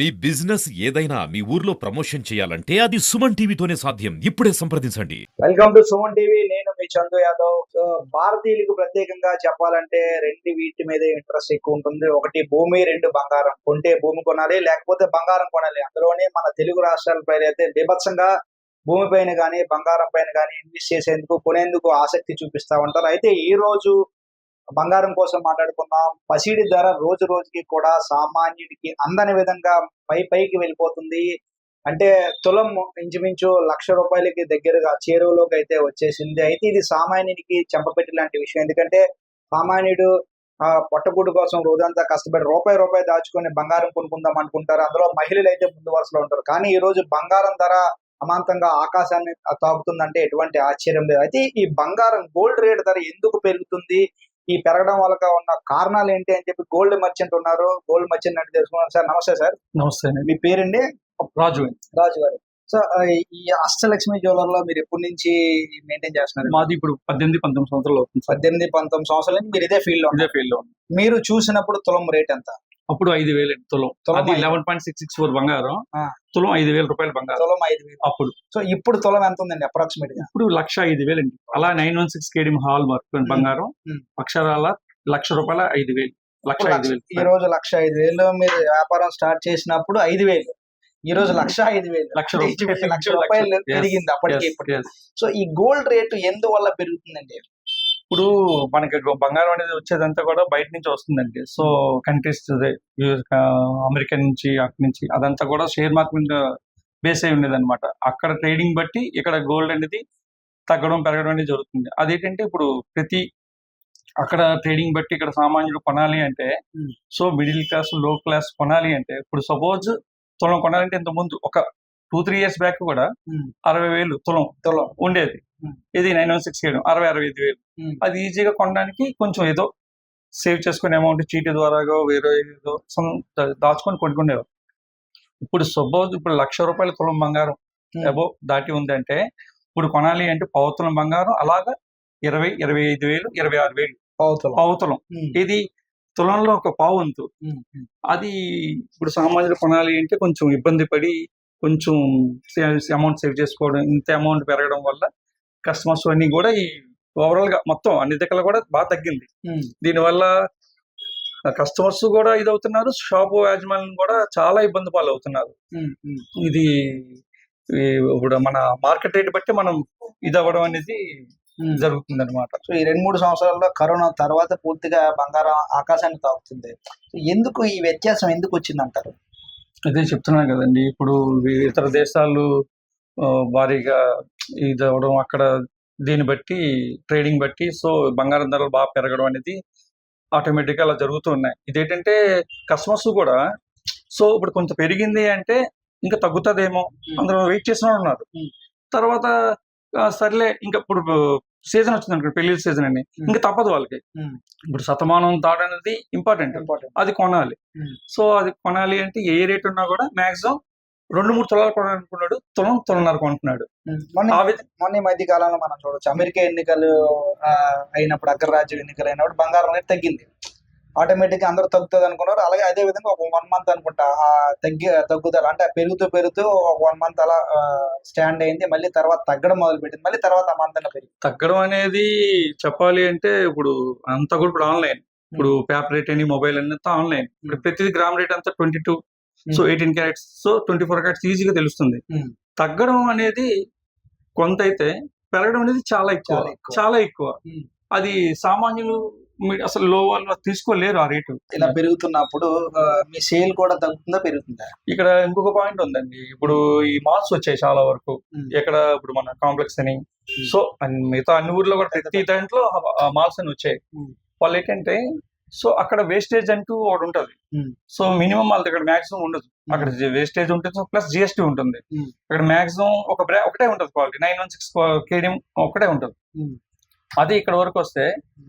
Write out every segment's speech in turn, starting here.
మీ business ఏదైనా మీ ఊర్లో promotion చేయాలంటే అది సుమన్ టీవీతోనే సాధ్యం. ఇప్పుడే సంప్రదించండి. Welcome to Suman TV. నేను మీ చందు యాదవ్. భారతీయులకు ప్రత్యేకంగా చెప్పాలంటే రెండు వీటి మీద ఇంట్రెస్ట్ ఎక్కువ ఉంటుంది. ఒకటి భూమి రెండు బంగారం. కొంటే భూమి కొనాలి లేకపోతే బంగారం కొనాలి. అందులోనే మన తెలుగు రాష్ట్రాల పైన అయితే బీభత్సంగా భూమి పైన కానీ బంగారం పైన కానీ ఇన్వెస్ట్ చేసేందుకు కొనేందుకు ఆసక్తి చూపిస్తా ఉంటారు. అయితే ఈ రోజు బంగారం కోసం మాట్లాడుకుందాం. పసిడి ధర రోజు రోజుకి కూడా సామాన్యుడికి అందని విధంగా పై పైకి వెళ్ళిపోతుంది. అంటే తులం ఇంచుమించు లక్ష రూపాయలకి దగ్గరగా చేరువలోకి అయితే వచ్చేసింది. అయితే ఇది సామాన్యునికి చెంపపెట్టి లాంటి విషయం. ఎందుకంటే సామాన్యుడు ఆ పొట్టగూడు కోసం రోజంతా కష్టపడి రూపాయి రూపాయి దాచుకొని బంగారం కొనుక్కుందాం అనుకుంటారు. అందులో మహిళలు అయితే ముందు వరుసలో ఉంటారు. కానీ ఈ రోజు బంగారం ధర అమాంతంగా ఆకాశాన్ని తాకుతుందంటే ఎటువంటి ఆశ్చర్యం లేదు. అయితే ఈ బంగారం గోల్డ్ రేట్ ధర ఎందుకు పెరుగుతుంది? ఈ పెరగడం వల్ల ఉన్న కారణాలు ఏంటి అని చెప్పి గోల్డ్ మర్చెంట్ ఉన్నారు. గోల్డ్ మర్చెంట్ అంటే తెలుసుకున్నాను సార్ నమస్తే సార్. నమస్తే అండి. మీ పేరండి? రాజు రాజు గారు. సో ఈ అష్టలక్ష్మి జ్యువెలర్లో మీరు ఎప్పటి నుంచి మెయింటైన్ చేస్తున్నారు? మాది ఇప్పుడు పద్దెనిమిది పంతొమ్మిది సంవత్సరాలు అవుతుంది పద్దెనిమిది పంతొమ్మిది సంవత్సరాల నుంచి మీరు ఇదే ఫీల్డ్లో. ఇదే ఫీల్డ్లో. మీరు చూసినప్పుడు తులం రేట్ ఎంత? అప్పుడు ఐదు వేలు తులం. అది. Eleven point six six four బంగారం. తులం ఐదు వేల రూపాయల బంగారం. తులం ఐదు వేలు. అప్పుడు. సో ఇప్పుడు తులం ఎంత ఉందండి అప్రాక్సిమేట్గా? ఇప్పుడు లక్ష ఐదు వేలు అండి అలా nine one six KDM hallmark బంగారం. అక్షరాల లక్ష రూపాయల ఐదు వేలు. లక్ష ఐదు వేలు. ఈ రోజు లక్ష ఐదు వేలు మీరు వ్యాపారం స్టార్ట్ చేసినప్పుడు ఐదు వేలు. ఈ రోజు లక్ష ఐదు వేలు. లక్ష లక్ష రూపాయలు పెరిగింది అప్పటికి. సో ఈ గోల్డ్ రేటు ఎందువల్ల పెరుగుతుందండి? ఇప్పుడు మనకి బంగారం అనేది వచ్చేదంతా కూడా బయట నుంచి వస్తుందండి సో కంట్రీస్ అమెరికా నుంచి అక్కడి నుంచి అదంతా కూడా షేర్ మార్కెట్ బేస్ అయి ఉండేది అనమాట అక్కడ ట్రేడింగ్ బట్టి ఇక్కడ గోల్డ్ అనేది తగ్గడం పెరగడం అనేది జరుగుతుంది అదేంటంటే ఇప్పుడు ప్రతి అక్కడ ట్రేడింగ్ బట్టి ఇక్కడ సామాన్యుడు కొనాలి అంటే. సో మిడిల్ క్లాస్లో క్లాస్ కొనాలి అంటే ఇప్పుడు సపోజ్ తులం కొనాలంటే ఇంత ముందు ఒక టూ త్రీ ఇయర్స్ బ్యాక్ కూడా. అరవై వేలు తులం తులం ఉండేది. ఇది నైన్ వన్ సిక్స్ అరవై అరవై ఐదు వేలు. అది ఈజీగా కొనడానికి కొంచెం ఏదో సేవ్ చేసుకునే అమౌంట్ చీటీ ద్వారాగా వేరే ఏదో దాచుకొని కొనుక్కునేవారు. ఇప్పుడు సపోజ్ ఇప్పుడు లక్ష రూపాయల తులం బంగారం. అబో దాటి ఉందంటే ఇప్పుడు కొనాలి అంటే పావు తులం బంగారం అలాగా ఇరవై ఇరవై ఐదు వేలు ఇరవై ఆరు వేలు. పావు తులం. పావు తులం. ఉమ్, ఇది తులంలో ఒక పావు వంతు. అది ఇప్పుడు సామాన్యులు కొనాలి అంటే కొంచెం ఇబ్బంది పడి కొంచెం అమౌంట్ సేవ్ చేసుకోవడం ఇంత అమౌంట్ పెరగడం వల్ల కస్టమర్స్ అన్ని కూడా ఈ ఓవరాల్గా మొత్తం అన్ని దగ్గర కూడా బాగా తగ్గింది. ఉమ్, దీనివల్ల కస్టమర్స్ కూడా ఇది అవుతున్నారు షాపు యాజమాన్యం కూడా చాలా ఇబ్బంది పాలు అవుతున్నారు ఉమ్, ఉమ్. ఇది ఇప్పుడు మన మార్కెట్ రేట్ బట్టి మనం ఇది అవ్వడం అనేది. జరుగుతుంది అనమాట సో ఈ రెండు మూడు సంవత్సరాల్లో కరోనా తర్వాత పూర్తిగా బంగారం ఆకాశాన్ని తాకుతుంది. సో ఎందుకు ఈ వ్యత్యాసం ఎందుకు వచ్చింది అంటారు అదే చెప్తున్నాను కదండి. ఇప్పుడు ఇతర దేశాలు భారీగా ఇది అవ్వడం అక్కడ దీన్ని బట్టి ట్రేడింగ్ బట్టి సో బంగారం ధరలు బాగా పెరగడం అనేది ఆటోమేటిక్గా అలా జరుగుతూ ఉన్నాయి ఇదేంటంటే కస్టమర్స్ కూడా సో ఇప్పుడు కొంత పెరిగింది అంటే ఇంకా తగ్గుతుందేమో అందరూ వెయిట్ చేసిన ఉన్నారు. తర్వాత సర్లే ఇంకా ఇప్పుడు సీజన్ వచ్చింది అనుకోండి పెళ్ళి సీజన్ అని. ఇంకా తప్పదు వాళ్ళకి. ఇప్పుడు శతమానం తాడు అనేది ఇంపార్టెంట్ ఇంపార్టెంట్ అది కొనాలి. సో అది కొనాలి అంటే ఏ రేట్ ఉన్నా కూడా మాక్సిమం రెండు మూడు తులాలు కొనాలనుకున్నాడు తులం తులన్నర కొంటున్నాడు మొన్న ఈ మధ్య కాలంలో మనం చూడొచ్చు. అమెరికా ఎన్నికలు అయినప్పుడు అగ్రరాజ్యం ఎన్నికలు అయినప్పుడు బంగారం రేట్ తగ్గింది. ఆటోమేటిక్గా అందరూ తగ్గుతుంది అనుకున్నారు. అలాగే అదే విధంగా ఒక వన్ మంత్ అనుకుంటా ఆ తగ్గి తగ్గుదల అంటే పెరుగుతూ పెరుగుతూ ఒక వన్ మంత్ అలా స్టాండ్ అయింది. మళ్ళీ తర్వాత తగ్గడం మొదలు పెట్టింది మళ్ళీ తర్వాత ఆ మంత్ పెరిగింది. తగ్గడం అనేది చెప్పాలి అంటే ఇప్పుడు అంతా కూడా ఇప్పుడు ఆన్లైన్ ఇప్పుడు పేపర్ రేట్ అని మొబైల్ అని అంతా ఆన్లైన్ ఇప్పుడు ప్రతి గ్రామ్ రేట్ అంతా twenty two so eighteen carats so twenty four carats ఈజీగా తెలుస్తుంది. తగ్గడం అనేది కొంత అయితే పెరగడం అనేది చాలా ఎక్కువ చాలా ఎక్కువ. అది సామాన్యులు అసలు లో వాళ్ళు తీసుకోలేరు ఆ రేటు. ఇలా పెరుగుతున్నప్పుడు మీ సేల్ కూడా తగ్గుతుందా పెరుగుతుందా? ఇక్కడ ఇంకొక పాయింట్ ఉందండి. ఇప్పుడు ఈ మాల్స్ వచ్చాయి చాలా వరకు. ఎక్కడ ఇప్పుడు మన కాంప్లెక్స్ అని. సో మిగతా అన్ని ఊర్లో కూడా ప్రతి దాంట్లో మాల్స్ అని వచ్చాయి. వాళ్ళు ఏంటంటే సో అక్కడ వేస్టేజ్ అంటూ ఒకటి ఉంటది. సో మినిమం వాళ్ళ దగ్గర మాక్సిమం ఉండదు. అక్కడ వేస్టేజ్ ఉంటుంది ప్లస్ జిఎస్టీ ఉంటుంది. అక్కడ మాక్సిమం ఒక బ్రా ఒకటే ఉంటుంది quality nine one six KDM ఒకటే ఉంటుంది. అది ఇక్కడ వరకు వస్తే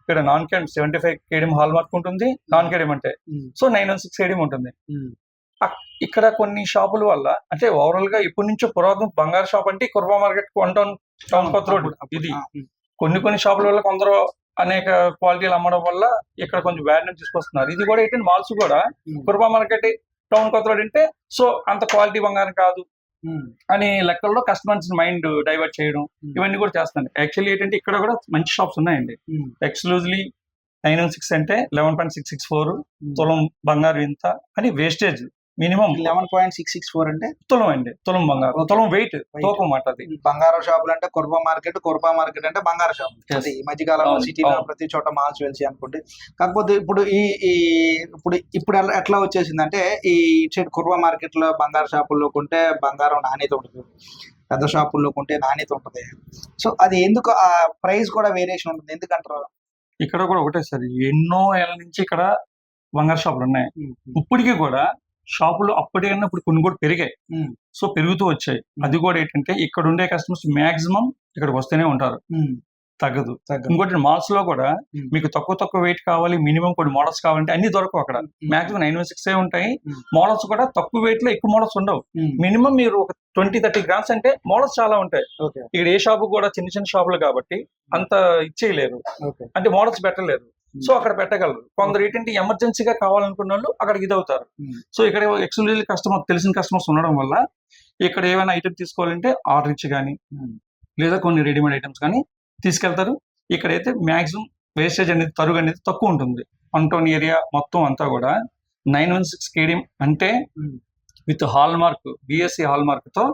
ఇక్కడ non KDM seventy five KDM hallmark ఉంటుంది నాన్ కేడియం అంటే. So nine one six KDM ఉంటుంది. ఇక్కడ కొన్ని షాపుల వల్ల అంటే ఓవరాల్గా ఇప్పటి నుంచో పురాతన బంగారు షాప్ అంటే Kurba market one town town కొత్త రోడ్ ఇది. కొన్ని కొన్ని షాపుల వల్ల కొందరు అనేక క్వాలిటీలు అమ్మడం వల్ల ఇక్కడ కొంచెం నుంచి తీసుకొస్తున్నారు ఇది కూడా ఏంటంటే మాల్స్ కూడా. కుర్బా మార్కెట్ టౌన్ కొత్తలో అంటే సో అంత క్వాలిటీ బంగారం కాదు అని లెక్కల్లో కస్టమర్స్ మైండ్ డైవర్ట్ చేయడం. ఇవన్నీ కూడా చేస్తాను యాక్చువల్లీ ఏంటంటే ఇక్కడ కూడా మంచి షాప్స్ ఉన్నాయండి ఎక్స్క్లూజివ్లీ నైన్ వన్ సిక్స్ అంటే eleven point six six four. తులం బంగారు ఇంత అని wastage minimum eleven point six six four అంటే? తులం అండి. తులం బంగారం. తులం వెయిట్. తూకం మాట అది. బంగారం షాపులు అంటే కుర్బా మార్కెట్ కుర్బా మార్కెట్ అంటే బంగారం షాప్. అది ఈ మధ్య కాలంలో అవును, సిటీలో. ప్రతి చోట మాల్స్ వెలిసి అనుకుంటే. కాకపోతే ఇప్పుడు ఈ ఈ ఇప్పుడు ఇప్పుడు ఎట్లా వచ్చేసింది అంటే ఈ ఇటు కుర్బా మార్కెట్లో బంగారు షాపుల్లో కొంటే బంగారం నాణ్యత ఉంటుంది. పెద్ద షాపుల్లో కొంటే నాణ్యత ఉంటుంది. సో అది ఎందుకు ఆ ప్రైస్ కూడా వేరియేషన్ ఉంటుంది? ఎందుకంటారు? ఇక్కడ కూడా ఒకటే సార్ ఎన్నో ఏళ్ళ నుంచి ఇక్కడ బంగారు షాపులు ఉన్నాయి. ఇప్పటికీ కూడా షాపులు అప్పటికన్నా ఇప్పుడు కొన్ని కూడా పెరిగాయి. సో పెరుగుతూ వచ్చాయి. అది కూడా ఏంటంటే ఇక్కడ ఉండే కస్టమర్స్ మాక్సిమం ఇక్కడికి వస్తూనే ఉంటారు. తగ్గదు. తగ్గదు. ఇంకోటి మాల్స్లో కూడా. మీకు తక్కువ తక్కువ వెయిట్ కావాలి మినిమం కొన్ని మోడల్స్ కావాలంటే అన్ని దొరకవు అక్కడ. మాక్సిమం నైన్ వన్ సిక్స్ ఉంటాయి. ఉమ్. మోడల్స్ కూడా తక్కువ వెయిట్లో ఎక్కువ మోడల్స్ ఉండవు. మినిమం మీరు ఒక ట్వంటీ థర్టీ గ్రామ్స్ అంటే మోడల్స్ చాలా ఉంటాయి. ఇక్కడ ఏ షాపు కూడా చిన్న చిన్న షాపులు కాబట్టి అంత ఇచ్చేయలేరు. అంటే మోడల్స్ పెట్టలేరు. సో అక్కడ పెట్టగలరు కొందరు ఏంటంటే ఎమర్జెన్సీగా కావాలనుకున్న వాళ్ళు అక్కడికి ఇది అవుతారు ఉమ్. సో ఇక్కడ ఎక్స్క్లూజివ్ కస్టమర్ తెలిసిన కస్టమర్స్ ఉండడం వల్ల ఇక్కడ ఏమైనా ఐటమ్ తీసుకోవాలంటే ఆర్డర్ ఇచ్చి కానీ. లేదా కొన్ని రెడీమేడ్ ఐటమ్స్ కానీ తీసుకెళ్తారు ఇక్కడైతే మాక్సిమం వేస్టేజ్ అనేది తరుగు అనేది తక్కువ ఉంటుంది అంటోన్ ఏరియా మొత్తం అంతా కూడా నైన్ వన్ సిక్స్ కేడియం అంటే. With hall mark BSC hall మార్క్తో.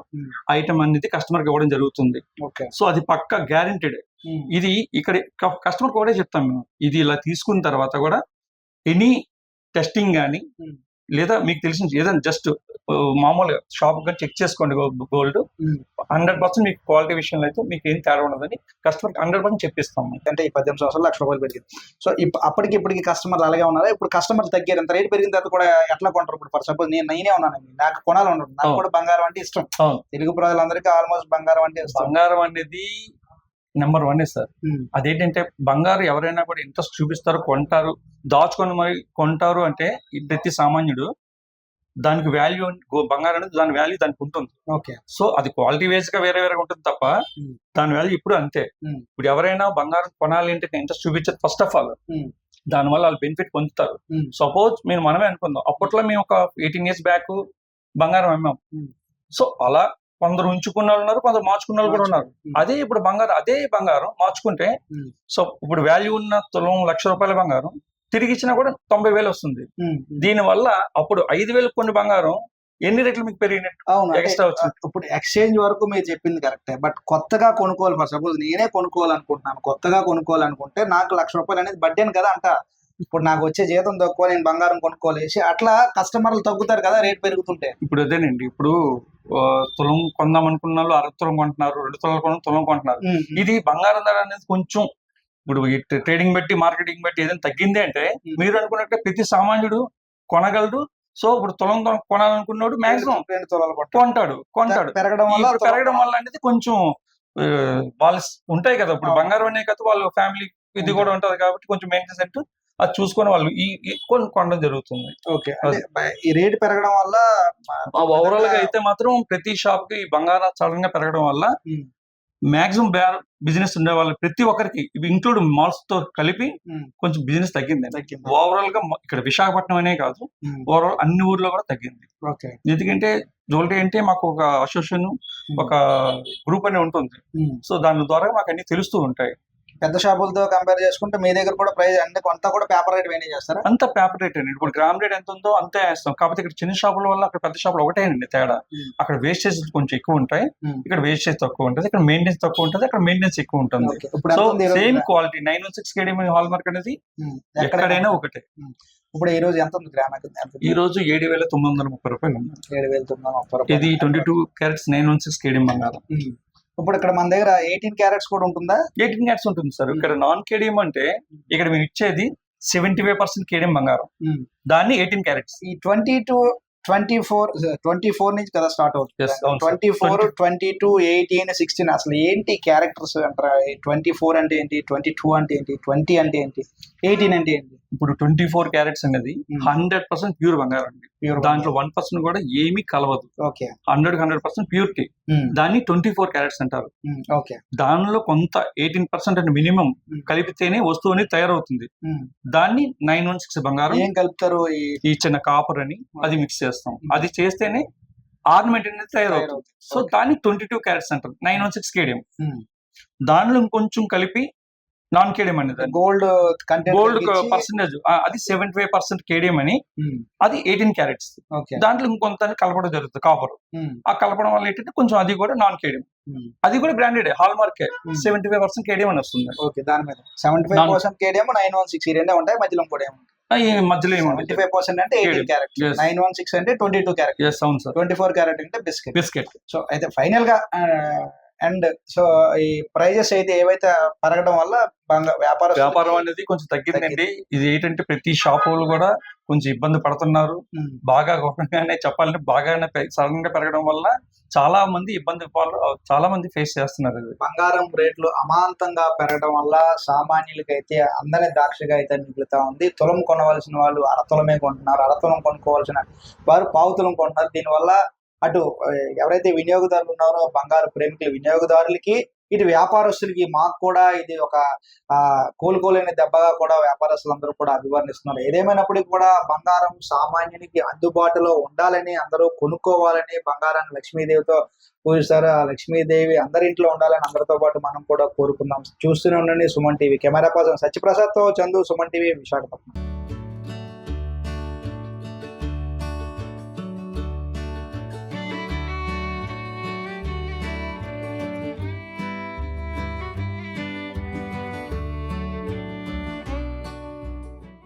ఐటమ్ అనేది కస్టమర్కి ఇవ్వడం జరుగుతుంది. సో అది పక్క గ్యారంటీడ్. ఇది ఇక్కడ కస్టమర్ కూడా చెప్తాం మేము. ఇది ఇలా తీసుకున్న తర్వాత కూడా ఎనీ టెస్టింగ్ కానీ. లేదా మీకు తెలిసిన ఏదైనా జస్ట్ మామూలుగా షాప్గా చెక్ చేసుకోండి గోల్డ్. హండ్రెడ్ పర్సెంట్ మీకు క్వాలిటీ విషయంలో అయితే మీకు ఏం తేడా ఉండదని కస్టమర్ హండ్రెడ్ పర్సెంట్ చెప్పిస్తాం. అంటే ఈ పద్దెనిమిది సంవత్సరాలు లక్ష రూపాయలు పెరిగింది. సో అప్పటికి ఇప్పటికి కస్టమర్లు అలాగే ఉన్నారా? ఇప్పుడు కస్టమర్లు తగ్గారు. ఎంత రేట్ పెరిగిన తర్వాత కూడా ఎట్లా కొంటారు ఇప్పుడు? ఫర్ సపోజ్ నేను నేనే ఉన్నాను. నాకు కొనాలి ఉండదు నాకు. కూడా బంగారం అంటే ఇష్టం. తెలుగు ప్రజలందరికీ ఆల్మోస్ట్ బంగారం అంటే ఇష్టం. బంగారం అనేది నెంబర్ వన్ సార్ ఉమ్, అదేంటంటే బంగారు ఎవరైనా కూడా ఇంట్రెస్ట్ చూపిస్తారు కొంటారు దాచుకొని మరి కొంటారు అంటే ప్రతి సామాన్యుడు దానికి వాల్యూ బంగారం అనేది దాని వాల్యూ దానికి ఉంటుంది ఓకే సో అది క్వాలిటీ వైజ్గా వేరే వేరేగా ఉంటుంది తప్ప Hmm. దాని వాల్యూ ఇప్పుడు అంతే Hmm. ఇప్పుడు ఎవరైనా బంగారం కొనాలి అంటే ఇంట్రెస్ట్ చూపించేది ఫస్ట్ ఆఫ్ ఆల్ Hmm. దానివల్ల వాళ్ళు బెనిఫిట్ పొందుతారు Hmm. సపోజ్ మేము మనమే అనుకుందాం అప్పట్లో మేము ఒక ఎయిటీన్ ఇయర్స్ బ్యాక్ బంగారం అమ్మాం Hmm. సో అలా కొందరు ఉంచుకున్న వాళ్ళు ఉన్నారు కొందరు మార్చుకున్న వాళ్ళు కూడా ఉన్నారు. అదే ఇప్పుడు బంగారం అదే బంగారం మార్చుకుంటే. సో ఇప్పుడు వాల్యూ ఉన్న తులం లక్ష రూపాయల బంగారం తిరిగి ఇచ్చినా కూడా తొంభై వేలు వస్తుంది. ఉమ్, దీని వల్ల అప్పుడు ఐదు వేలు కొన్ని బంగారం ఎన్ని రెట్లు మీకు పెరిగినట్టు? అవును ఎక్స్ట్రా వచ్చింది. ఇప్పుడు ఎక్స్చేంజ్ వరకు మీరు చెప్పింది కరెక్టే బట్ కొత్తగా కొనుక్కోవాలి. ఫర్ సపోజ్ నేనే కొనుక్కోవాలనుకుంటున్నాను. కొత్తగా కొనుక్కోవాలనుకుంటే నాకు లక్ష రూపాయలు అనేది బడ్డేను కదా అంట ఇప్పుడు నాకు వచ్చే జీతం తక్కువ నేను బంగారం కొనుక్కోలేసి అట్లా కస్టమర్లు తగ్గుతారు కదా రేట్ పెరుగుతుంటే ఇప్పుడు అదేనండి ఇప్పుడు తులం కొందాం అనుకున్న వాళ్ళు అర తులం కొంటున్నారు రెండు తులం కొన తులం కొంటున్నారు ఇది బంగారం ధర అనేది కొంచెం ఇప్పుడు ట్రేడింగ్ బట్టి మార్కెటింగ్ బట్టి ఏదైనా తగ్గింది అంటే. మీరు అనుకున్నట్టే ప్రతి సామాన్యుడు కొనగలడు సో ఇప్పుడు తులం కొనాలనుకున్నాడు మాక్సిమం రెండు తులాలు పట్టు. కొంటాడు కొంటాడు పెరగడం వల్ల పెరగడం వల్ల అనేది కొంచెం వాళ్ళ ఉంటాయి కదా ఇప్పుడు. బంగారం అనే కదా వాళ్ళ ఫ్యామిలీ ఇది కూడా ఉంటది కాబట్టి కొంచెం మెయింటెనెన్స్ అది చూసుకొని వాళ్ళు. ఈ కొన్ని కొనడం జరుగుతుంది. ఓకే. ఈ రేట్ పెరగడం వల్ల ఓవరాల్గా అయితే మాత్రం ప్రతి షాప్కి ఈ బంగారం సడన్గా పెరగడం వల్ల మాక్సిమం బిజినెస్ ఉండే వాళ్ళు ప్రతి ఒక్కరికి ఇవి ఇంక్లూడ్ మాల్స్తో కలిపి కొంచెం బిజినెస్ తగ్గింది? ఓవరాల్గా ఇక్కడ విశాఖపట్నం అనే కాదు ఓవరాల్ అన్ని ఊర్లో కూడా తగ్గింది. ఓకే. ఎందుకంటే జ్యువెలరీ అంటే మాకు ఒక అసోసియేషన్ ఒక గ్రూప్ అనే ఉంటుంది. సో దాని ద్వారా మాకు అన్ని తెలుస్తూ ఉంటాయి. పెద్ద షాపులతో కంపేర్ చేసుకుంటే మీ దగ్గర కూడా ప్రైస్ అంటే కొంత కూడా పేపర్ రేట్ మెయింటైన్ చేస్తారా? అంత పేపర్ రేట్ అండి. ఇప్పుడు గ్రామ్ రేట్ ఎంత ఉందో అంతే వేస్తాం. కాకపోతే ఇక్కడ చిన్న షాపుల వల్ల అక్కడ పెద్ద షాపులు ఒకటేనండి తేడా. Hmm. అక్కడ వేస్టేజ్ కొంచెం ఎక్కువ ఉంటాయి. ఇక్కడ వేస్టేజ్ తక్కువ ఉంటుంది. ఇక్కడ మెయింటెనెన్స్ తక్కువ ఉంటుంది. అక్కడ మెయింటెనెన్స్ ఎక్కువ ఉంటుంది. So? Same quality nine one six KD hallmark అనేది ఎక్కడైనా ఒకటే. ఇప్పుడు ఈ రోజు ఎంత ఉంది గ్రామ్? ఈ రోజు ఏడు వేల తొమ్మిది వందల ముప్పై రూపాయలు ఏడు వేల తొమ్మిది వందల ముప్పై రూపాయలు. ఇది twenty two carats nine one six KD బంగారం. ఇప్పుడు ఇక్కడ మన దగ్గర ఎయిటీన్ క్యారెట్స్ కూడా ఉంటుందా? ఎయిటీన్ క్యారెట్స్ ఉంటుంది సార్. ఇక్కడ నాన్ కేడియం అంటే ఇక్కడ మీరు ఇచ్చేది సెవెంటీ ఫైవ్ పర్సెంట్ కేడియం బంగారం. ఉమ్. దాన్ని ఎయిటీన్ క్యారెట్స్ ఈ twenty two twenty four twenty four నుంచి కదా స్టార్ట్ అవుతుంది. Twenty four 20. Twenty two eighteen sixteen అసలు ఏంటి క్యారెక్టర్స్ అంటారా? ట్వంటీ ఫోర్ అంటే ఏంటి? ట్వంటీ టూ అంటే ఏంటి? ట్వంటీ అంటే ఏంటి? ఎయిటీన్ అంటే ఏంటి? ఇప్పుడు ట్వంటీ ఫోర్ క్యారెట్స్ అనేది Hmm. హండ్రెడ్ పర్సెంట్ ప్యూర్ బంగారం అండి. దాంట్లో వన్ పర్సెంట్ కూడా ఏమీ కలవదు. Okay hundred hundred percent purity దాన్ని ట్వంటీ ఫోర్ క్యారెట్స్ అంటారు ఓకే దానిలో కొంత ఎయిటీన్ పర్సెంట్ అని మినిమం Hmm. కలిపితేనే వస్తువు అనేది తయారవుతుంది. దాన్ని నైన్ వన్ సిక్స్ బంగారం ఏం కలుపుతారు ఈ చిన్న కాపర్ అని అది మిక్స్ చేస్తాం. అది చేస్తేనే ఆర్నమెంట్ అనేది తయారవుతుంది. సో దాన్ని ట్వంటీ టూ క్యారెట్స్ అంటారు nine one six KDM Hmm. దానిలో ఇంకొంచెం కలిపి నాన్ కేడియం అనేది గోల్డ్ గోల్డ్ పర్సెంటేజ్ అది సెవెంటీ ఫైవ్ పర్సెంట్ కేడియం అని. అది ఎయిటీన్ క్యారెట్స్ ఓకే దాంట్లో ఇంకొంత కలపడం జరుగుతుంది కాపర్ ఆ కలపడం వల్ల ఏంటంటే కొంచెం అది కూడా నాన్ కేడియం అది కూడా branded hallmark seventy five percent KDM అని వస్తుంది. ఓకే దాని మీద. Seventy five percent KDM nine one six రెండే ఉంటాయి మధ్యలో కూడా ఈ మధ్యలో ఏమంటే ఫైవ్ పర్సెంట్ అంటే eighteen carat. Nine one six అంటే twenty two carat twenty four carat అంటే బిస్కెట్ బిస్కెట్ సో అయితే ఫైనల్గా అండ్ సో ఈ ప్రైజెస్ అయితే ఏవైతే పెరగడం వల్ల వ్యాపార వ్యాపారం అనేది కొంచెం తగ్గిందండి. ఇది ఏంటంటే ప్రతి షాప్ వాళ్ళు కూడా కొంచెం ఇబ్బంది పడుతున్నారు. బాగా ఘోరంగానే చెప్పాలంటే బాగానే సడన్గా పెరగడం వల్ల చాలా మంది ఇబ్బంది చాలా మంది ఫేస్ చేస్తున్నారు బంగారం రేట్లు అమాంతంగా పెరగడం వల్ల సామాన్యులకైతే అందని ద్రాక్షగా అయితే మిగులుతా ఉంది. తులం కొనవలసిన వాళ్ళు అరతులమే కొంటున్నారు. అరతులం కొనుక్కోవాల్సిన వారు పావుతులం కొంటున్నారు. దీనివల్ల అటు ఎవరైతే వినియోగదారులు ఉన్నారో బంగారు ప్రేమికులు వినియోగదారులకి ఇటు వ్యాపారస్తులకి మాకు కూడా ఇది ఒక ఆ కోలుకోలేని దెబ్బగా కూడా వ్యాపారస్తులందరూ కూడా అభివర్ణిస్తున్నారు. ఏదేమైనప్పటికీ కూడా బంగారం సామాన్యునికి అందుబాటులో ఉండాలని అందరూ కొనుక్కోవాలని బంగారాన్ని లక్ష్మీదేవితో పూజిస్తారు. ఆ లక్ష్మీదేవి అందరి ఇంట్లో ఉండాలని అందరితో పాటు మనం కూడా కోరుకుందాం. చూస్తూనే ఉండండి సుమన్ టీవీ. కెమెరా పర్సన్ సత్యప్రసాద్తో చందు సుమన్ టీవీ విశాఖపట్నం.